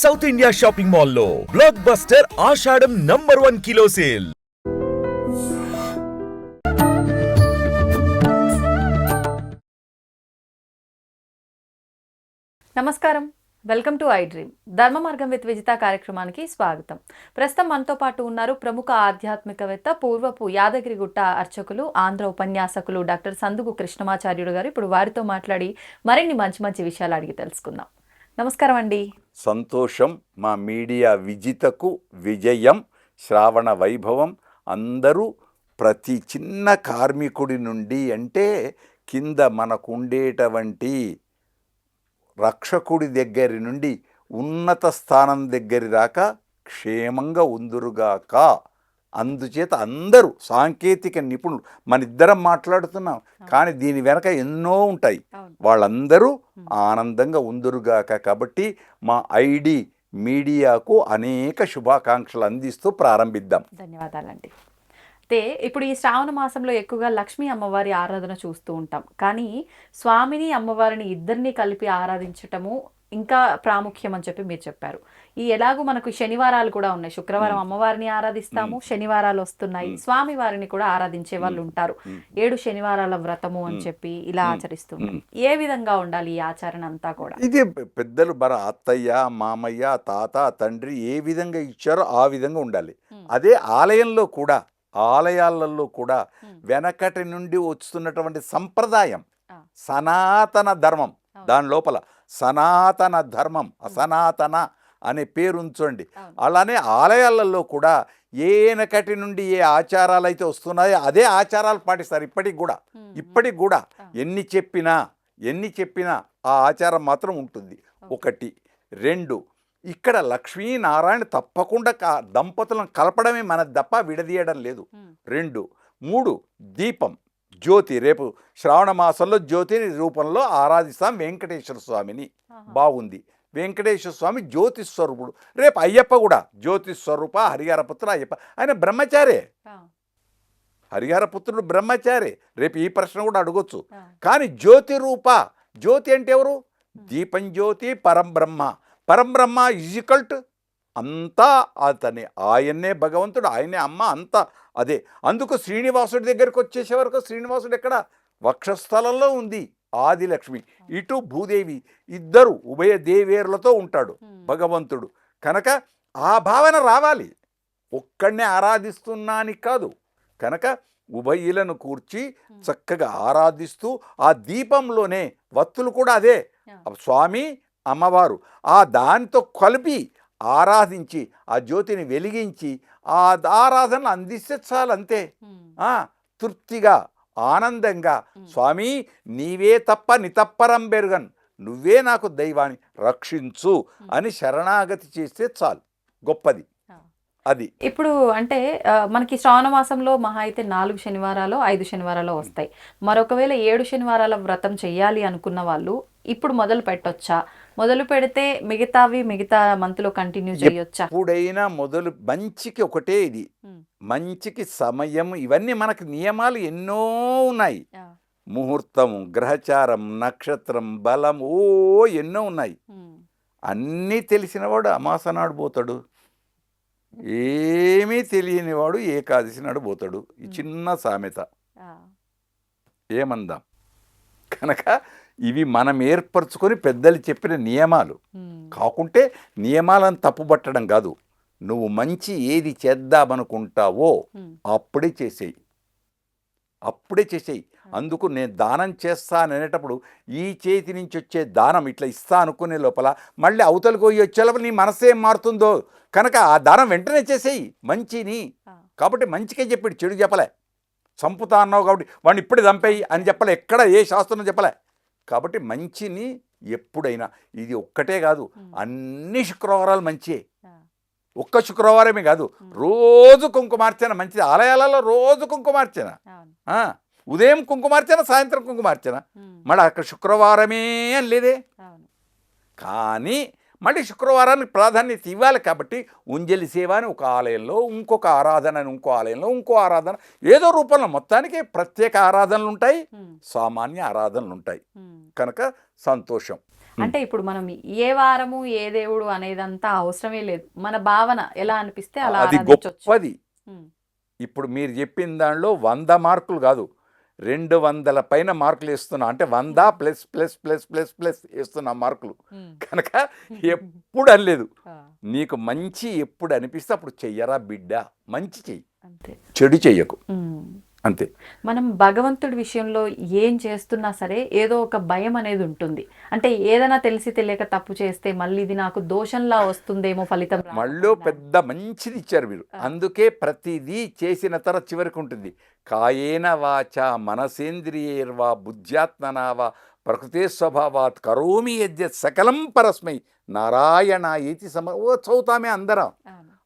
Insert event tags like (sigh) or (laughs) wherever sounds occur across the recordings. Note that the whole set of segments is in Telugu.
సౌత్ ఇండియా షాపింగ్ మాల్లో blockbuster Ashadham number one kilo sale నమస్కారం. వెల్కమ్ టు ఐ డ్రీమ్ ధర్మ మార్గం విత్ విజిత కార్యక్రమానికి స్వాగతం. ప్రస్తుతం మనతో పాటు ఉన్నారు ప్రముఖ ఆధ్యాత్మికవేత్త పూర్వపు యాదగిరిగుట్ట అర్చకులు ఆంధ్ర ఉపన్యాసకులు డాక్టర్ సందుకు కృష్ణమాచార్యుడు గారు. ఇప్పుడు వారితో మాట్లాడి మరిన్ని మంచి మంచి విషయాలు అడిగి తెలుసుకుందాం. నమస్కారం అండి సంతోషం మా మీడియా విజితకు విజయం శ్రావణ వైభవం. అందరూ ప్రతి చిన్న కార్మికుడి నుండి అంటే కింద మనకు ఉండేటువంటి రక్షకుడి దగ్గరి నుండి ఉన్నత స్థానం దగ్గర దాకా క్షేమంగా ఉందురుగాక. అందుచేత అందరూ సాంకేతిక నిపుణులు. మన ఇద్దరం మాట్లాడుతున్నాం కానీ దీని వెనక ఎన్నో ఉంటాయి. వాళ్ళందరూ ఆనందంగా ఉందురుగాక కాబట్టి మా ఐడి మీడియాకు అనేక శుభాకాంక్షలు అందిస్తూ ప్రారంభిద్దాం. ధన్యవాదాలండి. అయితే ఇప్పుడు ఈ శ్రావణ మాసంలో ఎక్కువగా లక్ష్మీ అమ్మవారి ఆరాధన చూస్తూ ఉంటాం. కానీ స్వామిని అమ్మవారిని ఇద్దరిని కలిపి ఆరాధించటము ఇంకా ప్రాముఖ్యం అని చెప్పి మీరు చెప్పారు. ఈ ఎలాగూ మనకు శనివారాలు కూడా ఉన్నాయి. శుక్రవారం అమ్మవారిని ఆరాధిస్తాము శనివారాలు వస్తున్నాయి. స్వామి వారిని కూడా ఆరాధించే వాళ్ళు ఉంటారు. ఏడు శనివారాల వ్రతము అని చెప్పి ఇలా ఆచరిస్తున్నాం ఏ విధంగా ఉండాలి ఈ ఆచరణ అంతా కూడా? ఇది పెద్దలు మన అత్తయ్య మామయ్య తాత తండ్రి ఏ విధంగా ఇచ్చారో ఆ విధంగా ఉండాలి. అదే ఆలయంలో కూడా ఆలయాలలో కూడా. వెనకటి నుండి వస్తున్నటువంటి సంప్రదాయం. సనాతన ధర్మం. దాని లోపల సనాతన ధర్మం అసనాతన అనే పేరు ఉంచండి. అలానే ఆలయాలలో కూడా ఏ వెనకటి నుండి ఏ ఆచారాలు అయితే వస్తున్నాయో అదే ఆచారాలు పాటిస్తారు ఇప్పటికి కూడా. ఇప్పటికి కూడా. ఎన్ని చెప్పినా ఎన్ని చెప్పినా ఆ ఆచారం మాత్రం ఉంటుంది. ఒకటి. రెండు. ఇక్కడ లక్ష్మీనారాయణ తప్పకుండా దంపతులను కలపడమే మన తప్ప విడదీయడం లేదు. రెండు. మూడు. దీపం. జ్యోతి. రేపు శ్రావణ మాసంలో జ్యోతిని రూపంలో ఆరాధిస్తాం వెంకటేశ్వర స్వామిని. బాగుంది. వెంకటేశ్వర స్వామి జ్యోతి స్వరూపుడు. రేపు అయ్యప్ప కూడా జ్యోతి స్వరూప హరిహరపుత్ర అయ్యప్ప. ఆయన బ్రహ్మచారే. హరిహరపుత్రుడు బ్రహ్మచారి. రేపు ఈ ప్రశ్న కూడా అడగొచ్చు. కానీ జ్యోతి రూప. జ్యోతి అంటే ఎవరు? దీపం జ్యోతి పరంబ్రహ్మ పరంబ్రహ్మ ఈజికల్ట్ అంతా అతని ఆయన్నే భగవంతుడు ఆయనే అమ్మ అంతా అదే. అందుకు శ్రీనివాసుడి దగ్గరికి వచ్చేసే వరకు శ్రీనివాసుడు ఎక్కడ? వక్షస్థలంలో ఉంది. ఆదిలక్ష్మి ఇటు భూదేవి ఇద్దరు ఉభయ దేవేరులతో ఉంటాడు భగవంతుడు. కనుక ఆ భావన రావాలి. ఒక్కడనే ఆరాధిస్తున్నాని కాదు. కనుక ఉభయులను కూర్చి చక్కగా ఆరాధిస్తూ ఆ దీపంలోనే వత్తులు కూడా అదే. స్వామి అమ్మవారు. ఆ దానితో కలిపి ఆరాధించి ఆ జ్యోతిని వెలిగించి ఆ ఆరాధన అందిస్తే చాలు అంతే. ఉమ్, ఆ, తృప్తిగా ఆనందంగా. స్వామి నీవే తప్ప నితప్పరం బెరుగన్. నువ్వే నాకు దైవాన్ని రక్షించు అని శరణాగతి చేస్తే చాలు. గొప్పది. అది. ఇప్పుడు అంటే మనకి శ్రావణ మాసంలో మహా అయితే నాలుగు శనివారాలు ఐదు శనివారాలు వస్తాయి. మరొకవేళ ఏడు శనివారాల వ్రతం చెయ్యాలి అనుకున్న వాళ్ళు ఇప్పుడు మొదలు పెట్టొచ్చా? మొదలు పెడితే మిగతావి మిగతా మంత్లో కంటిన్యూ చేయొచ్చా? ఎప్పుడైనా మొదలు మంచికి ఒకటే ఇది. మంచికి సమయం ఇవన్నీ మనకు నియమాలు ఎన్నో ఉన్నాయి. ఆ, ముహూర్తము గ్రహచారం నక్షత్రం బలం ఓ ఎన్నో ఉన్నాయి. అన్నీ తెలిసినవాడు అమాస నాడు పోతాడు. ఏమీ తెలియనివాడు ఏకాదశి నాడు పోతాడు. ఈ చిన్న సామెత. ఏమందాం? కనుక ఇవి మనం ఏర్పరచుకొని పెద్దలు చెప్పిన నియమాలు. కాకుంటే నియమాలను తప్పుపట్టడం కాదు. నువ్వు మంచి ఏది చేద్దామనుకుంటావో అప్పుడే చేసేయి. అప్పుడే చేసేయి. అందుకు నేను దానం చేస్తాను అనేటప్పుడు ఈ చేతి నుంచి వచ్చే దానం ఇట్లా ఇస్తా అనుకునే లోపల మళ్ళీ అవతలకు పోయి వచ్చే లోపల నీ మనసు ఏం మారుతుందో కనుక ఆ దానం వెంటనే చేసేయి. మంచిని. కాబట్టి మంచికే చెప్పాడు చెడు చెప్పలే. చంపుతా అన్నావు కాబట్టి వాడిని ఇప్పుడే చంపేయి అని చెప్పలే. ఎక్కడ ఏ శాస్త్రం చెప్పలే. కాబట్టి మంచిని ఎప్పుడైనా ఇది ఒక్కటే కాదు అన్ని శుక్రవారాలు మంచియే ఆ, ఒక్క శుక్రవారమే కాదు రోజు కుంకుమార్చన మంచిది. ఆలయాలలో రోజు కుంకుమార్చన. ఉదయం కుంకుమార్చన సాయంత్రం కుంకుమార్చన. మళ్ళీ అక్కడ శుక్రవారమే అని లేదే కానీ మళ్ళీ శుక్రవారానికి ప్రాధాన్యత ఇవ్వాలి కాబట్టి ఉంజలి సేవ అని ఒక ఆలయంలో ఇంకొక ఆరాధన అని ఇంకో ఆలయంలో ఇంకో ఆరాధన. ఏదో రూపంలో మొత్తానికి ప్రత్యేక ఆరాధనలు ఉంటాయి సామాన్య ఆరాధనలు ఉంటాయి. కనుక సంతోషం. అంటే ఇప్పుడు మనం ఏ వారము ఏ దేవుడు అనేదంతా అవసరమే లేదు. మన భావన ఎలా అనిపిస్తే అలా అది గొప్పది. ఇప్పుడు మీరు చెప్పిన దానిలో వంద మార్కులు కాదు. రెండు వందల పైన మార్కులు వేస్తున్నా. అంటే వంద plus plus plus plus plus వేస్తున్నా మార్కులు. కనుక (laughs) ఎప్పుడు అనలేదు. నీకు మంచి ఎప్పుడు అనిపిస్తే అప్పుడు చెయ్యరా బిడ్డ? మంచి చెయ్యి. చెడు చెయ్యకు. అంతే. మనం భగవంతుడి విషయంలో ఏం చేస్తున్నా సరే ఏదో ఒక భయం అనేది ఉంటుంది. అంటే ఏదైనా తెలిసి తెలియక తప్పు చేస్తే మళ్ళీ ఇది నాకు దోషంలా వస్తుందేమో ఫలితం మళ్ళీ. పెద్ద మంచిది ఇచ్చారు మీరు అందుకే ప్రతిదీ చేసిన తర్వాత చివరికి ఉంటుంది. కాయేన వాచ మనసేంద్రియేర్వా బుద్ధ్యాత్మనావా ప్రకృతే స్వభావాత్ కరోమి యజ్జత్ సకలం పరస్మై నారాయణ ఏతి సమ ఓ చదువుతామే అందరం.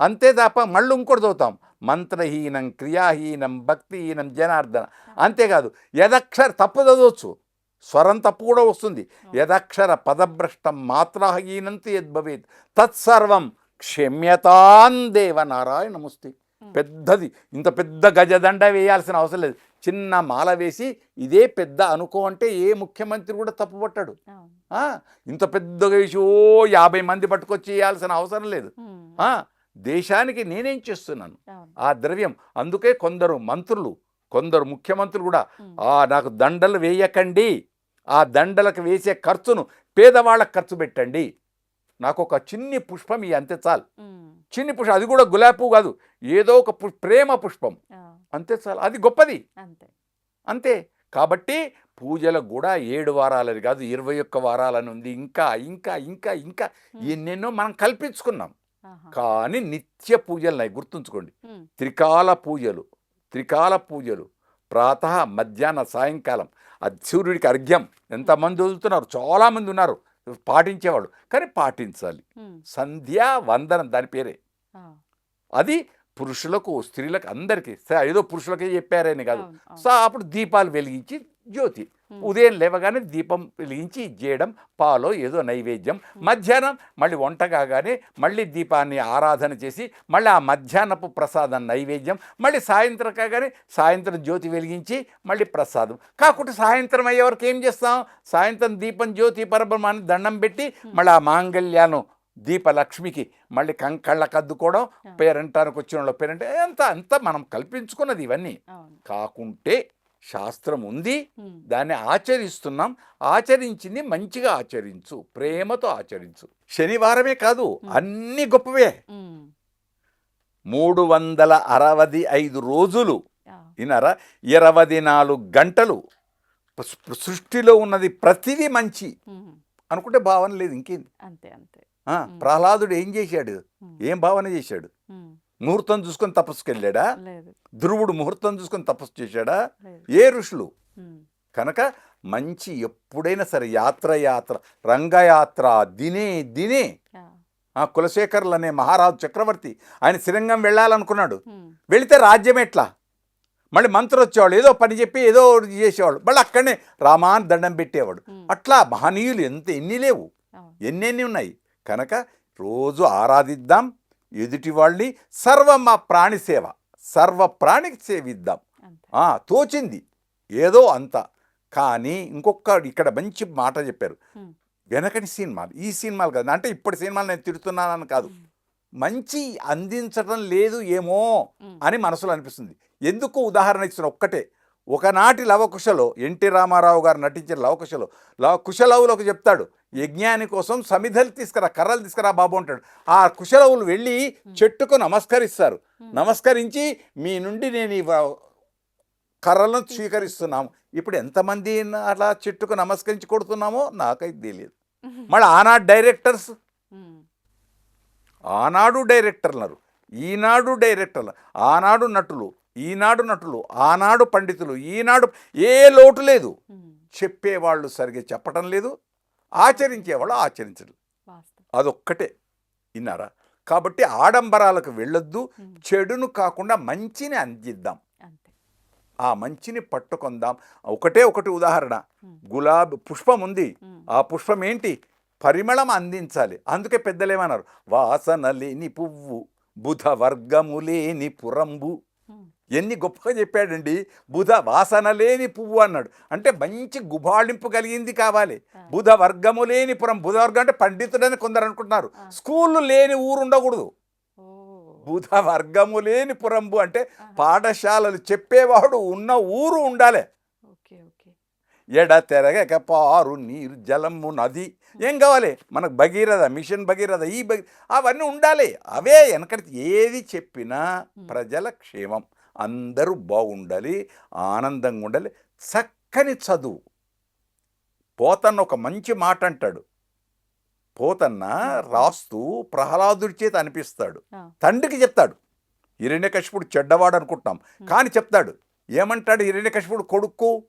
అంతే తప్ప మళ్ళీ ఇంకోటి చదువుతాం. మంత్రహీనం క్రియాహీనం భక్తిహీనం జనార్దన అంతేకాదు యదక్షర తప్పు చదవచ్చు. స్వరం తప్పు కూడా వస్తుంది. యదక్షర పదభ్రష్టం మాత్రాహీనంత యద్భవేత్ తత్సర్వం క్షమ్యతాన్ దేవ నారాయణముస్తి పెద్దది. ఇంత పెద్ద గజదండ వేయాల్సిన అవసరం లేదు. చిన్న మాల వేసి ఇదే పెద్ద అనుకో అంటే ఏ ముఖ్యమంత్రి కూడా తప్పు పట్టాడు. అవును. ఆ, ఇంత పెద్దగా వేసి ఓ యాభై మంది పట్టుకొచ్చి వేయాల్సిన అవసరం లేదు. దేశానికి నేనేం చేస్తున్నాను. ఆ ద్రవ్యం. అందుకే కొందరు మంత్రులు కొందరు ముఖ్యమంత్రులు కూడా నాకు దండలు వేయకండి. ఆ దండలకు వేసే ఖర్చును పేదవాళ్ళకు ఖర్చు పెట్టండి. నాకు ఒక చిన్ని పుష్పం ఈ అంతే చాలు. చిన్ని పుష్పం అది కూడా గులాబీ కాదు. ఏదో ఒక ప్రేమ పుష్పం. అంతే చాలు. అది గొప్పది. అంతే. కాబట్టి పూజలకు కూడా ఏడు వారాలని కాదు ఇరవై ఒక్క వారాలని ఉంది. ఇంకా ఇంకా ఇంకా ఇంకా ఎన్నెన్నో మనం కల్పించుకున్నాం. కానీ నిత్య పూజలు గుర్తుంచుకోండి. ఉమ్. త్రికాల పూజలు త్రికాల పూజలు ప్రాతः మధ్యాహ్న సాయంకాలం. అది సూర్యుడికి అర్ఘ్యం ఎంతమంది వదులుతున్నారు? చాలామంది ఉన్నారు. పాటించేవాళ్ళు. కానీ పాటించాలి. సంధ్యా వందనం దాని పేరే. అది పురుషులకు స్త్రీలకు అందరికీ. ఏదో పురుషులకే చెప్పారని కాదు. సో అప్పుడు దీపాలు వెలిగించి జ్యోతి. ఉదయం లేవగానే దీపం వెలిగించి చేయడం పాలో ఏదో నైవేద్యం. మధ్యాహ్నం మళ్ళీ వంట కాగానే మళ్ళీ దీపాన్ని ఆరాధన చేసి మళ్ళీ ఆ మధ్యాహ్నపు ప్రసాదం నైవేద్యం మళ్ళీ సాయంత్రం కాగానే సాయంత్రం జ్యోతి వెలిగించి మళ్ళీ ప్రసాదం. కాకుండా సాయంత్రం అయ్యే వరకు ఏం చేస్తాం? సాయంత్రం దీపం జ్యోతి పరబ్రహ్మాన్ని దండం పెట్టి మళ్ళీ ఆ మాంగళ్యాను దీపలక్ష్మికి మళ్ళీ కం కళ్ళకు అద్దుకోవడం పేరంటానికి వచ్చిన వాళ్ళు పేరంటే అంత అంతా మనం కల్పించుకున్నది ఇవన్నీ. కాకుంటే శాస్త్రం ఉంది. దాన్ని ఆచరిస్తున్నాం. ఆచరించింది మంచిగా ఆచరించు. ప్రేమతో ఆచరించు. శనివారమే కాదు అన్ని గొప్పవే. మూడు వందల అరవది ఐదు రోజులు. ఆ, విన్నారా? ఇరవై నాలుగు గంటలు. సృష్టిలో ఉన్నది ప్రతిదీ మంచి. అనుకుంటే భావన లేదు ఇంకేంది? అంతే అంతే. ఆ, ప్రహ్లాదుడు ఏం చేశాడు. ఏం భావన చేశాడు. ముహూర్తం చూసుకొని తపస్సుకి వెళ్ళాడా ధ్రువుడు ముహూర్తం చూసుకొని తపస్సు చేశాడా? ఏ ఋషులు. కనుక మంచి ఎప్పుడైనా సరే యాత్ర యాత్ర రంగయాత్ర దినే దినే ఆ, కులశేఖర్లు అనే మహారాజు చక్రవర్తి ఆయన శ్రీరంగం వెళ్ళాలనుకున్నాడు. వెళితే రాజ్యం ఎట్లా? మళ్ళీ మంత్రి వచ్చేవాళ్ళు ఏదో పని చెప్పి ఏదో చేసేవాళ్ళు. మళ్ళీ అక్కడనే రామాన్ దండం పెట్టేవాడు. అట్లా మహనీయులు ఎంత ఎన్ని లేవు. ఎన్నెన్ని ఉన్నాయి? కనుక రోజు ఆరాధిద్దాం. ఎదుటి వాళ్ళని సర్వ మా ప్రాణి సేవ సర్వ ప్రాణికి సేవిద్దాం. తోచింది. ఏదో అంత. కానీ ఇంకొక ఇక్కడ మంచి మాట చెప్పారు. వెనకటి సినిమాలు ఈ సినిమాలు కాదు. అంటే ఇప్పటి సినిమాలు నేను తిడుతున్నానని కాదు. మంచి అందించడం లేదు ఏమో. అని మనసులో అనిపిస్తుంది. ఎందుకు ఉదాహరణ ఇస్తున్న ఒక్కటే. ఒకనాటి లవకుశలో ఎన్టీ రామారావు గారు నటించిన లవకుశలో లవ కుశలవులకు చెప్తాడు యజ్ఞాని కోసం సమిధలు తీసుకురా కర్రలు తీసుకురా బాబు అంటాడు. ఆ కుశలవులు వెళ్ళి చెట్టుకు నమస్కరిస్తారు. నమస్కరించి మీ నుండి నేను ఈ కర్రలను స్వీకరిస్తున్నాము. ఇప్పుడు ఎంతమంది అలా చెట్టుకు నమస్కరించి కొడుతున్నామో నాకైతే తెలియదు. మళ్ళీ ఆనాడు డైరెక్టర్స్? ఆనాడు డైరెక్టర్లు ఈనాడు డైరెక్టర్లు ఆనాడు నటులు ఈనాడు నటులు ఆనాడు పండితులు ఈనాడు ఏ లోటు లేదు. చెప్పేవాళ్ళు సరిగ్గా చెప్పటం లేదు. ఆచరించేవాళ్ళు వాస్తవం. అదొక్కటే. విన్నారా? కాబట్టి ఆడంబరాలకు వెళ్ళొద్దు. చెడును కాకుండా మంచిని అందిద్దాం. ఆ మంచిని పట్టుకుందాం. ఒకటే ఒకటి ఉదాహరణ. గులాబీ పుష్పం ఉంది. ఆ పుష్పం ఏంటి? పరిమళం అందించాలి. అందుకే పెద్దలేమన్నారు? వాసన లేని పువ్వు బుధ వర్గము లేని పురంబు. ఎన్ని గొప్పగా చెప్పాడండి? బుధ వాసన లేని పువ్వు అన్నాడు. అంటే మంచి గుబాళింపు కలిగింది కావాలి. బుధ వర్గము లేని పురం బుధ వర్గం అంటే పండితుడని కొందరు అనుకుంటున్నారు. స్కూళ్ళు లేని ఊరు ఉండకూడదు. బుధ వర్గము లేని పురంబు అంటే పాఠశాలలు చెప్పేవాడు ఉన్న ఊరు ఉండాలి. ఎడ తెరగక పారు నీరు జలము నది. ఏం కావాలి? మనకు భగీరథ మిషన్ భగీరథ ఈ భగీ అవన్నీ ఉండాలి. అవే వెనకటి ఏది చెప్పినా ప్రజల క్షేమం. అందరూ బాగుండాలి ఆనందంగా ఉండాలి. చక్కని చదువు. పోతన్న ఒక మంచి మాట అంటాడు పోతన్న రాస్తూ ప్రహ్లాదుడి చేత అనిపిస్తాడు. తండ్రికి చెప్తాడు. హిరణ్యకశిపుడు చెడ్డవాడు అనుకుంటున్నాం. కానీ చెప్తాడు. ఏమంటాడు హిరణ్యకశిపుడు కొడుకు?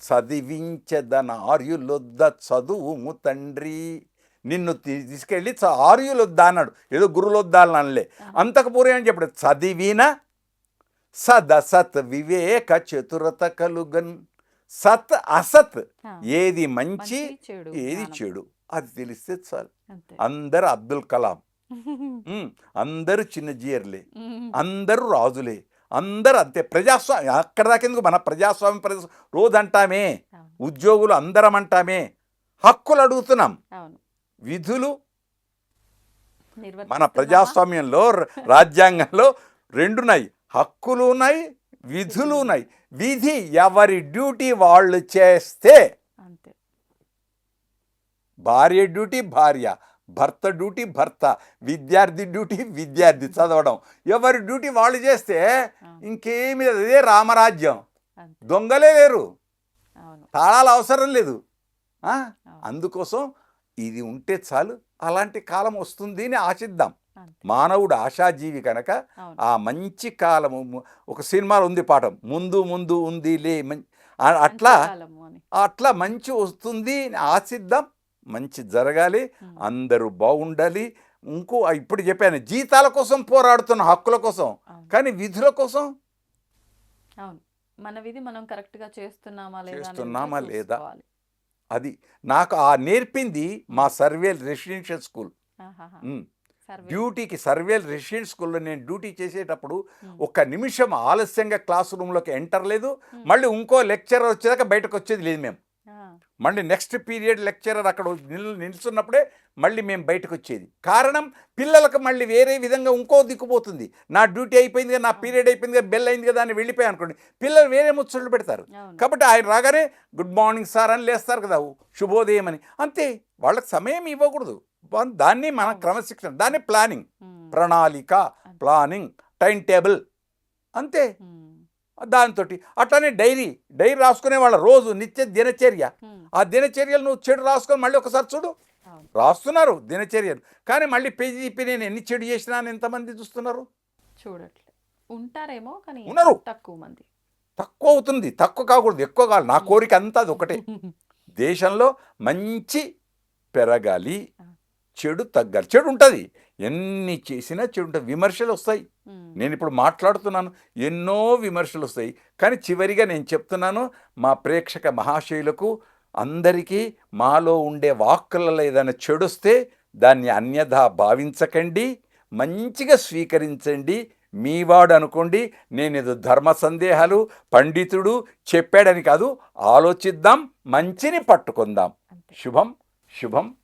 చదివించదన ఆర్యులొద్ద చదువుము తండ్రి. నిన్ను తీసుకెళ్ళి ఆర్యులొద్దా అన్నాడు. ఏదో గురులొద్దా అని అనలే అంతకు పూర్వం చెప్పాడు? చదివిన సదసత్ వివేక చతురత కలుగన్ సత్ అసత్. ఏది మంచి ఏది. చెడు అది తెలిస్తే చాలు అందరు అబ్దుల్ కలాం అందరూ చిన్న జీయర్లే ఉమ్, అందరూ రాజులే అందరూ అంతే ప్రజాస్వామ్యం అక్కడ దాకెందుకు మన ప్రజాస్వామ్యం ప్రజా రోజు అంటామే ఉద్యోగులు అందరం అంటామే హక్కులు అడుగుతున్నాం విధులు మన? ప్రజాస్వామ్యంలో రాజ్యాంగంలో రెండున్నాయి హక్కులు ఉన్నాయి విధులు ఉన్నాయి. విధి ఎవరి డ్యూటీ వాళ్ళు చేస్తే అంతే. భార్య డ్యూటీ భార్య భర్త డ్యూటీ భర్త విద్యార్థి డ్యూటీ విద్యార్థి చదవడం. ఎవరి డ్యూటీ వాళ్ళు చేస్తే ఇంకేమి లేదు ఇదే రామరాజ్యం. దొంగలే లేరు తాళాలు అవసరం లేదు. అందుకోసం ఇది ఉంటే చాలు అలాంటి కాలం వస్తుంది అని ఆశిద్దాం. మానవుడు ఆశాజీవి కనుక ఆ మంచి కాలము ఒక సినిమాలో ఉంది పాఠం ముందు ముందు ఉంది లే అట్లా అట్లా మంచి వస్తుంది ఆశిద్దాం మంచి జరగాలి. అందరూ బాగుండాలి ఇంకో ఇప్పుడు చెప్పాను జీతాల కోసం పోరాడుతున్న హక్కుల కోసం. కానీ విధుల కోసం? అవును. మన విధి మనం కరెక్ట్గా చేస్తున్నామా లేదా చేస్తున్నామా లేదా? అది నాకు ఆ నేర్పింది మా సర్వేల్ రెసిడెన్షియల్ స్కూల్. డ్యూటీకి సర్వేల్ రెసిడెన్షియల్ స్కూల్లో నేను డ్యూటీ చేసేటప్పుడు. ఒక్క నిమిషం ఆలస్యంగా క్లాస్ రూమ్లోకి ఎంటర్ లేదు. మళ్ళీ ఇంకో లెక్చరర్ వచ్చేదాకా బయటకు వచ్చేది లేదు మేము. మళ్ళీ నెక్స్ట్ పీరియడ్ లెక్చరర్ అక్కడ నిల్ నిల్చున్నప్పుడే మళ్ళీ మేము బయటకు వచ్చేది. కారణం పిల్లలకు మళ్ళీ వేరే విధంగా ఇంకో దిక్కుపోతుంది నా డ్యూటీ అయిపోయింది కదా నా పీరియడ్ అయిపోయింది కదా బెల్ అయింది కదా అని వెళ్ళిపోయాయి అనుకోండి పిల్లలు వేరే ముచ్చట్లు పెడతారు. కాబట్టి ఆయన రాగానే గుడ్ మార్నింగ్ సార్ అని లేస్తారు కదా శుభోదయం అని. అంతే వాళ్ళకి సమయం ఇవ్వకూడదు. దాన్ని మన క్రమశిక్షణ దాన్ని ప్లానింగ్. ప్రణాళిక ప్లానింగ్ టైం టేబుల్ అంతే. దాంతో అట్లానే డైరీ డైరీ రాసుకునే వాళ్ళ రోజు నిత్య దినచర్య. ఆ దినచర్యలు నువ్వు చెడు రాసుకొని మళ్ళీ ఒకసారి చూడు. రాస్తున్నారు దినచర్యలు. కానీ మళ్ళీ పేజీ నేను ఎన్ని చెడు చేసినా అని ఎంతమంది చూస్తున్నారు? చూడట్లే. ఉంటారేమో కానీ ఉన్నారు. తక్కువ మంది. తక్కువ అవుతుంది. తక్కువ కాకూడదు. ఎక్కువ కావాలి. నా కోరిక అంతా అది ఒకటే. (laughs) దేశంలో మంచి పెరగాలి. చెడు తగ్గాలి. చెడు ఉంటుంది ఎన్ని చేసినా చెడు ఉంటుంది విమర్శలు వస్తాయి. నేను ఇప్పుడు మాట్లాడుతున్నాను. ఎన్నో విమర్శలు వస్తాయి. కానీ చివరిగా నేను చెప్తున్నాను మా ప్రేక్షక మహాశయులకు అందరికీ మాలో ఉండే వాక్కులలో ఏదైనా చెడొస్తే దాన్ని అన్యథా భావించకండి. మంచిగా స్వీకరించండి. మీవాడు అనుకోండి నేను ఏదో ధర్మ సందేహాలు పండితుడు చెప్పాడని కాదు ఆలోచిద్దాం మంచిని పట్టుకుందాం. శుభం శుభం.